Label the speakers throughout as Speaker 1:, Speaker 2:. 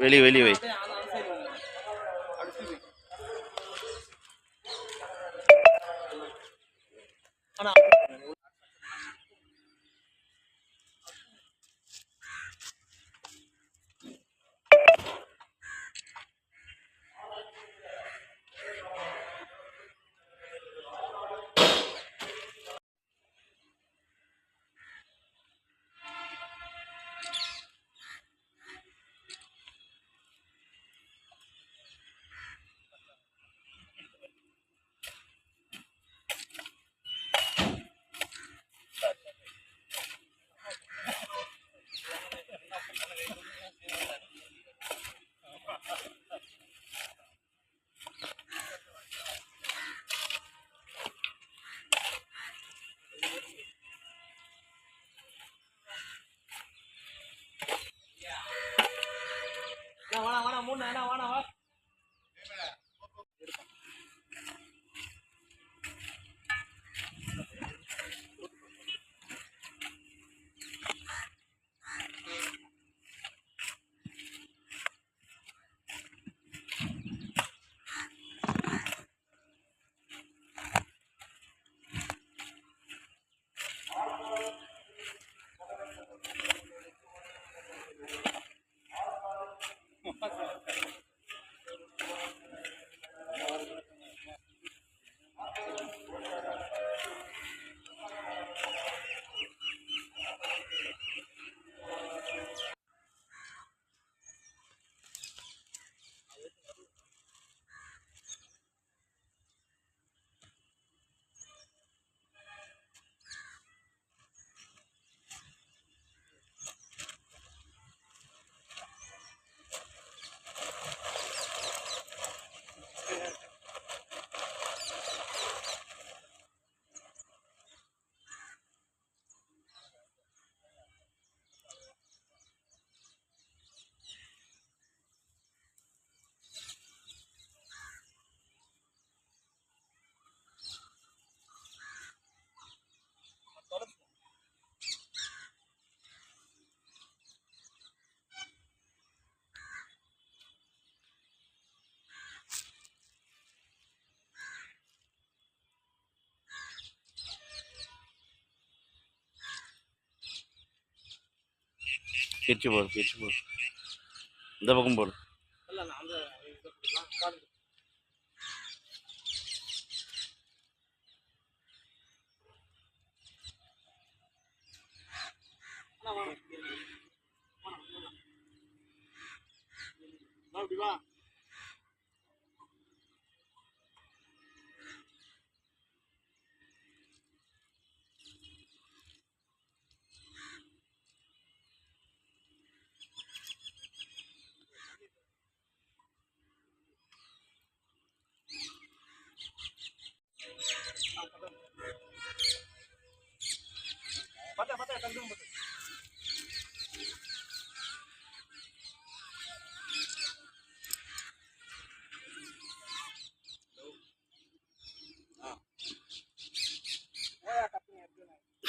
Speaker 1: வெளியே வெளியே வை. பிரிச்சு போடு பிரிச்சு போடு. இந்த பக்கம் போடு.
Speaker 2: வா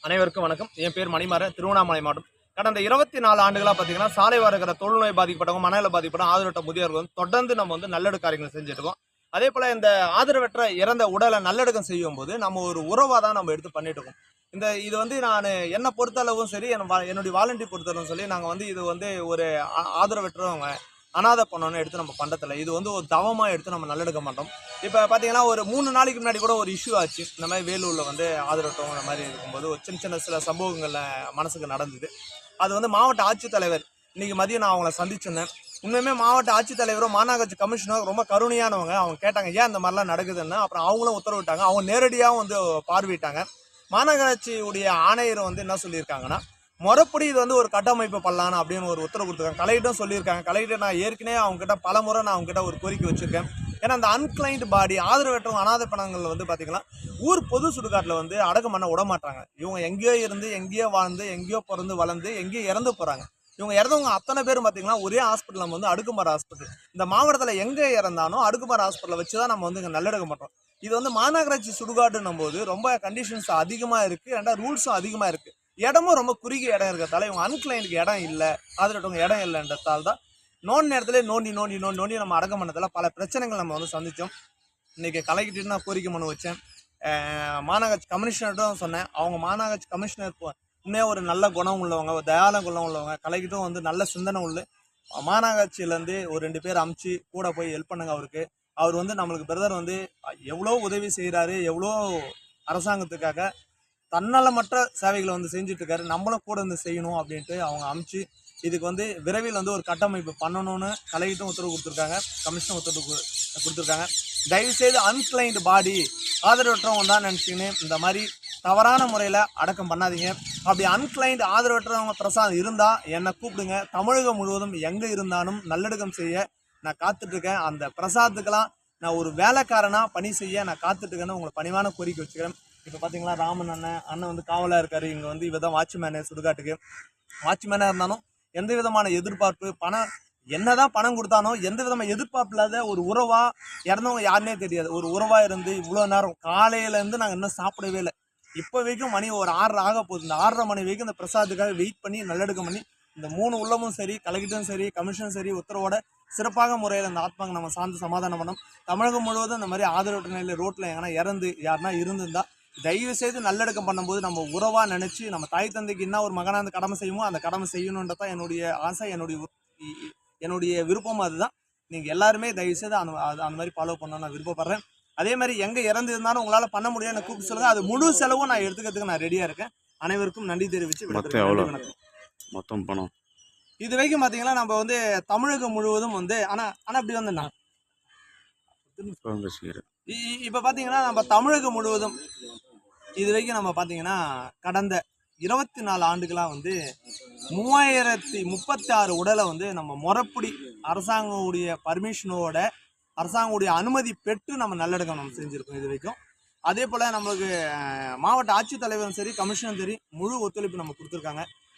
Speaker 2: அனைவருக்கும் வணக்கம். என் பேர் மணிமாறன். திருவண்ணாமலை மாவட்டம். கடந்த இருபத்தி நாலு ஆண்டுகளா பாத்தீங்கன்னா சாலை இருக்கிற தொழுநோய் பாதிக்கப்பட்டவங்க மனநல பாதிக்கப்பட்ட ஆதரவற்ற முதியோர்கள் தொடர்ந்து நம்ம வந்து நல்லடு காரியங்கள் செஞ்சுட்டு அதே போல இந்த ஆதரவற்ற இறந்த உடலை நல்லடக்கம் செய்யும் போது நம்ம ஒரு உறவா தான் நம்ம எடுத்து பண்ணிட்டு இருக்கோம். இந்த இது வந்து நான் என்னை பொறுத்தளவும் சரி என் வா- என்னுடைய வாலண்டியர் பொறுத்தளவும் சரி நாங்கள் வந்து இது வந்து ஒரு ஆ- ஆதரவற்றவங்க. அனாதை பண்ணணும்னு எடுத்து நம்ம பண்றதில்ல இது வந்து ஒரு தவமாக எடுத்து நம்ம நல்லெடுக்க மாட்டோம். இப்போ பார்த்தீங்கன்னா ஒரு மூணு நாளைக்கு முன்னாடி கூட ஒரு இஷ்யூ ஆச்சு. இந்த மாதிரி வேலூரில் வந்து ஆதரவட்டம் இந்த மாதிரி இருக்கும்போது ஒரு சின்ன சின்ன சில சம்பவங்களில் மனசுக்கு நடந்தது. அது வந்து மாவட்ட ஆட்சித்தலைவர் இன்றைக்கி மதியம் நான் அவங்கள சந்திச்சிருந்தேன். உண்மையுமே மாவட்ட ஆட்சித்தலைவரும் மாநகராட்சி கமிஷனரும் ரொம்ப கருணையானவங்க. அவங்க கேட்டாங்க ஏன் இந்த மாதிரிலாம் நடக்குதுன்னு? அப்புறம் அவங்களும் உத்தரவிட்டாங்க. அவங்க நேரடியாகவும் வந்து பார்வையிட்டாங்க. மாநகராட்சியுடைய ஆணையர் வந்து என்ன சொல்லியிருக்காங்கன்னா முறைப்படி இது வந்து ஒரு கட்டமைப்பு பண்ணலாம் அப்படின்னு ஒரு உத்தரவு கொடுத்துருக்காங்க. கலெக்டரும் சொல்லியிருக்காங்க. கலெக்டர் நான் ஏற்கனவே அவங்ககிட்ட பல முறை நான் அவங்ககிட்ட ஒரு கோரிக்கை வச்சுருக்கேன். ஏன்னா அந்த அன்கிளைண்ட் பாடி ஆதரவற்ற அனாதை பணங்கள் வந்து பார்த்திங்கன்னா ஊர் பொது சுடுகாட்டில் வந்து அடக்கம் பண்ண விட மாட்டாங்க. இவங்க எங்கேயோ இருந்து எங்கேயோ வாழ்ந்து எங்கேயோ பிறந்து வளர்ந்து எங்கேயோ இறந்து போகிறாங்க இவங்க இறந்தவங்க அத்தனை பேரும் பார்த்தீங்கன்னா ஒரே ஹாஸ்பிட்டல் நம்ம வந்து அடுக்குமார் ஹாஸ்பிட்டல் இந்த மாவட்டத்தில் எங்கே இறந்தாலும் அடுக்குமார் ஹாஸ்பிட்டலில் வச்சு தான் நம்ம வந்து இங்கே நல்லெடுக்க மாட்டோம் இது வந்து மாநகராட்சி சுடுகாடுன்னும் போது ரொம்ப கண்டிஷன்ஸ் அதிகமாக இருக்குது ரெண்டா ரூல்ஸும் அதிகமாக இருக்குது இடமும் ரொம்ப குறுகிய இடம் இருக்கிறதால இவங்க அன்கிளைனுக்கு இடம் இல்லை. ஆதரவங்க இடம் இல்லைன்றதால தான் நோண்டி நேரத்துல நோண்டி நோண்டி நோண்டி நோண்டி நம்ம அடக்கம் பண்ணதில் பல பிரச்சனைகள் நம்ம வந்து சந்தித்தோம் இன்னைக்கு கலைக்கிட்டு நான் கோரிக்கை மனு வச்சேன். மாநகராட்சி கமிஷனர்ட்டும் சொன்னேன். அவங்க மாநகராட்சி கமிஷனர் இப்போ ஒரு நல்ல குணம் உள்ளவங்க ஒரு தயால குணம் உள்ளவங்க. கலைக்கிட்டும் வந்து நல்ல சிந்தனை உள்ள மாநகராட்சியிலேருந்து ஒரு ரெண்டு பேர் அமுச்சு கூட போய் ஹெல்ப் பண்ணுங்க அவருக்கு. அவர் வந்து நம்மளுக்கு பிரதர் வந்து எவ்வளோ உதவி செய்கிறாரு எவ்வளோ அரசாங்கத்துக்காக தன்னலமற்ற சேவைகளை வந்து செஞ்சுட்டு இருக்காரு நம்மளும் கூட வந்து செய்யணும் அப்படின்ட்டு அவங்க அமைச்சு இதுக்கு வந்து விரைவில் வந்து ஒரு கட்டமைப்பு பண்ணணும்னு கலையிட்டும் உத்தரவு கொடுத்துருக்காங்க. கமிஷனும் உத்தரவு கொடுத்துருக்காங்க. தயவுசெய்து அன்கிளைண்ட் பாடி ஆதரவற்றவங்க தான் நினச்சிக்கின்னு இந்த மாதிரி தவறான முறையில் அடக்கம் பண்ணாதீங்க. அப்படி அன்கிளைண்ட் ஆதரவற்றவங்க பிரசாதம் இருந்தால் என்னை கூப்பிடுங்க. தமிழகம் முழுவதும் எங்கே இருந்தாலும் நல்லடக்கம் செய்ய நான் காத்துட்ருக்கேன். அந்த பிரசாத்துக்கெல்லாம் நான் ஒரு வேலைக்காரனாக பணி செய்ய நான் காத்துட்டு இருக்கேன்னு உங்களை பணிவான கோரிக்கை வச்சுக்கிறேன். இப்போ பார்த்தீங்களா ராமன் அண்ணன் அண்ணன் வந்து காவலாக இருக்கார். இங்கே வந்து இவர் தான் வாட்ச்மேனு சுடுகாட்டுக்கு. வாட்ச்மேனாக இருந்தாலும் எந்த விதமான எதிர்பார்ப்பு பணம் என்னதான் பணம் கொடுத்தானோ எந்த விதமான எதிர்பார்ப்பு இல்லாத ஒரு உறவா இறந்தவங்க யாருன்னே தெரியாது. ஒரு உறவா இருந்து இவ்வளோ நேரம் காலையிலேருந்து நாங்கள் இன்னும் சாப்பிடவே இல்லை. இப்போ வரைக்கும் மணி ஒரு ஆறரை ஆக போகுது. இந்த ஆறரை மணி வரைக்கும் இந்த பிரசாத்துக்காக வெயிட் பண்ணி நல்லெடுக்கம் பண்ணி இந்த மூணு உள்ளமும் சரி கலெக்டரும் சரி கமிஷனும் சரி உத்தரவோட சிறப்பாக முறையில் அந்த ஆத்மாங்க நம்ம சார்ந்து சமாதானம் பண்ணோம் தமிழகம் முழுவதும் இந்த மாதிரி ஆதரவற்ற நிலையில் ரோட்டில் எங்கன்னா இறந்து யாருன்னா இருந்திருந்தால் தயவு செய்து நல்லடக்கம் பண்ணும்போது நம்ம உறவா நினைச்சு நம்ம தாய் தந்தைக்கு என்ன ஒரு மகனா அந்த கடமை செய்யுமோ அந்த கடமை செய்யணுன்றதான் என்னுடைய ஆசை என்னுடைய என்னுடைய விருப்பம் அதுதான். நீங்க எல்லாருமே தயவு செய்து அந்த அந்த மாதிரி ஃபாலோ பண்ண நான் விருப்பப்படுறேன். அதே மாதிரி எங்க இறந்து இருந்தாலும் உங்களால பண்ண முடியும்னு கூப்பிட்டு சொல்லுங்க. அது முழு செலவும் நான் எடுத்துக்கிறதுக்கு நான் ரெடியா இருக்கேன். அனைவருக்கும் நன்றி தெரிவிச்சு
Speaker 1: மொத்தம். எவ்வளோ? மொத்தம் பணம்.
Speaker 2: இது வரைக்கும் பாத்தீங்கன்னா நம்ம வந்து தமிழகம் முழுவதும் வந்து ஆனா ஆனா இப்படி வந்து நான்
Speaker 1: இப்போ பார்த்தீங்கன்னா
Speaker 2: இ- நம்ம தமிழகம் முழுவதும் இது வரைக்கும் நம்ம பார்த்தீங்கன்னா கடந்த இருபத்தி நாலு ஆண்டுகளாக வந்து மூவாயிரத்தி முப்பத்தி ஆறு உடலை வந்து நம்ம முறப்படி அரசாங்கவுடைய பர்மிஷனோட அரசாங்கவுடைய அனுமதி பெற்று நம்ம நல்லடக்கம் நம்ம செஞ்சுருக்கோம் இது வரைக்கும். அதே போல் நம்மளுக்கு மாவட்ட ஆட்சித்தலைவரும் சரி கமிஷனரும் சரி முழு ஒத்துழைப்பு நம்ம கொடுத்துருக்காங்க.